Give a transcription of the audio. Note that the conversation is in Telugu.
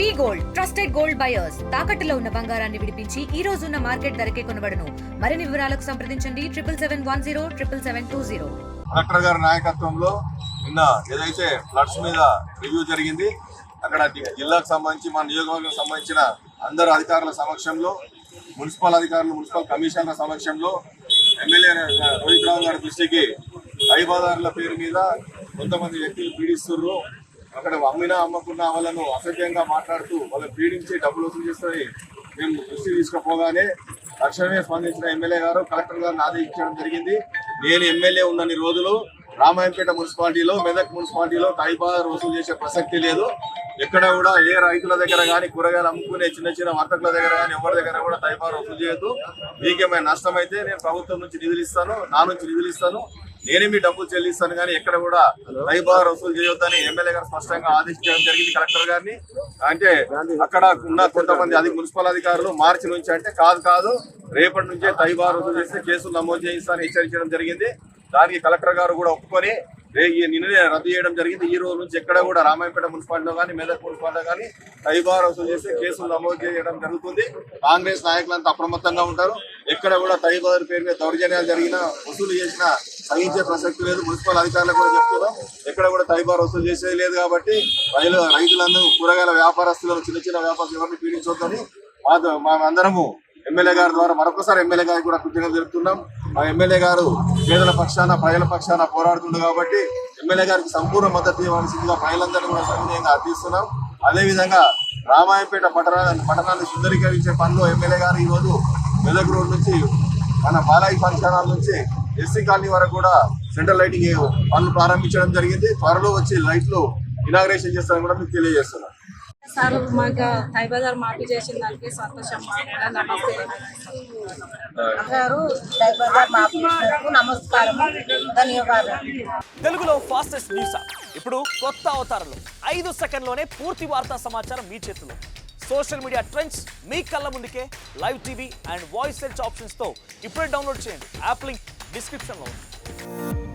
V gold trusted gold buyers. తాకట్టులో ఉన్న బంగారాన్ని విడిపించి ఈ రోజు ఉన్న మార్కెట్ ధరకే కొనబడను. మరిన్ని వివరాలకు సంప్రదించండి. Triple seven one zero triple seven two zero. Collector గారి నాయకత్వంలో నిన్న ఏదైతే ఫ్లడ్స్ మీద రివ్యూ జరిగింది అక్కడ జిల్లాకు సంబంధించి మన నియోజకవర్గం సంబంధించిన అందరు అధికారుల సమక్షంలో మున్సిపల్ అధికారులు మున్సిపల్ కమిషనర్ల సమక్షంలో ఎమ్మెల్యే రోహిత్ రావు గారి దృష్టికి ఐబాదారుల పేరు మీద కొంతమంది వ్యక్తులు పీడిస్తున్నారు అక్కడ అమ్మినా అమ్మకున్నా వాళ్ళను అసభ్యంగా మాట్లాడుతూ వాళ్ళని పీడించి డబ్బులు వసూలు చేస్తారని మేము దృష్టి తీసుకుపోగానే తక్షణమే స్పందించిన ఎమ్మెల్యే గారు కలెక్టర్ గారిని ఆదేశించడం జరిగింది. నేను ఎమ్మెల్యే ఉన్నన్ని రోజులు రామాయంపేట మున్సిపాలిటీలో మెదక్ మున్సిపాలిటీలో టైబార్ వసూలు చేసే ప్రసక్తి లేదు. ఎక్కడ కూడా ఏ రైతుల దగ్గర కానీ కూరగాయలు అమ్ముకునే చిన్న చిన్న వర్తకుల దగ్గర కానీ ఎవరి దగ్గర కూడా టైబార్ వసూలు చేయొద్దు. మీకేమైనా నష్టం అయితే నేను ప్రభుత్వం నుంచి నిధులు ఇస్తాను నా నుంచి నిధులు ఇస్తాను. నేనే మీ డబ్బులు చెల్లిస్తాను కానీ ఎక్కడ కూడా టైబార్ వసూలు చేయొద్దని ఎమ్మెల్యే గారు స్పష్టంగా ఆదేశించడం జరిగింది కలెక్టర్ గారిని. అంటే అక్కడ ఉన్న కొంతమంది అది మున్సిపల్ అధికారులు మార్చి నుంచి అంటే కాదు కాదు రేపటి నుంచే తైబార్ వసూలు చేస్తే కేసులు నమోదు చేయిస్తానని హెచ్చరించడం జరిగింది. దానికి కలెక్టర్ గారు కూడా ఒప్పుకొని నిన్ననే రద్దు చేయడం జరిగింది. ఈ రోజు నుంచి ఎక్కడ కూడా రామాయపేట మున్సిపాలిటీలో కానీ మెదక్ మున్సిపాలిటీలో కానీ తైబార్ వసూలు చేస్తే కేసులు నమోదు చేయడం జరుగుతుంది. కాంగ్రెస్ నాయకులంతా అప్రమత్తంగా ఉంటారు. ఎక్కడ కూడా తైబార్ పేరు మీద దౌర్జన్యాలు జరిగినా వసూలు చేసినా సహించే ప్రసక్తి లేదు. మున్సిపల్ అధికారులు కూడా చెప్తున్నాం. ఎక్కడ కూడా తైబార్ వసూలు చేసేది లేదు కాబట్టి రైలు రైతులందరూ కూరగాయల వ్యాపారస్తులను చిన్న చిన్న వ్యాపారస్తులు ఎవరిని పీడించొద్దని మా అందరము ఎమ్మెల్యే గారి ద్వారా మరొకసారి ఎమ్మెల్యే గారికి కూడా కృతజ్ఞతలు తెలుపుతున్నాం. ఆ ఎమ్మెల్యే గారు పేదల పక్షాన ప్రజల పక్షాన పోరాడుతుంది కాబట్టి ఎమ్మెల్యే గారికి సంపూర్ణ మద్దతు ఇవ్వాల్సిందిగా ప్రజలందరినీ కూడా సవినయంగా అర్థిస్తున్నాం అదేవిధంగా రామాయపేట పట్టణాన్ని పట్టణాన్ని సుందరీకరించే పనిలో ఎమ్మెల్యే గారు ఈరోజు మెదక్ రోడ్ నుంచి మన బాలాయి ఫంక్షనాల నుంచి ఎస్సీ కాలనీ వరకు కూడా సెంట్రల్ లైటింగ్ పనులు ప్రారంభించడం జరిగింది. త్వరలో వచ్చి లైట్లు ఇనాగ్రేషన్ చేస్తారని కూడా మీకు తెలియజేస్తున్నాం. సార్ మాకు టైబజార్ మాఫీ చేసిన దానికి సంతోషం మాఫీ ధన్యవాదాలు. తెలుగులో ఫాస్టెస్ట్ న్యూస్ ఇప్పుడు కొత్త అవతారంలో. ఐదు సెకండ్లోనే పూర్తి వార్తా సమాచారం మీ చేతిలో. సోషల్ మీడియా ట్రెండ్స్ మీ కళ్ళ ముందుకే live TV and voice search ఆప్షన్స్తో ఇప్పుడే డౌన్లోడ్ చేయండి. App link description below.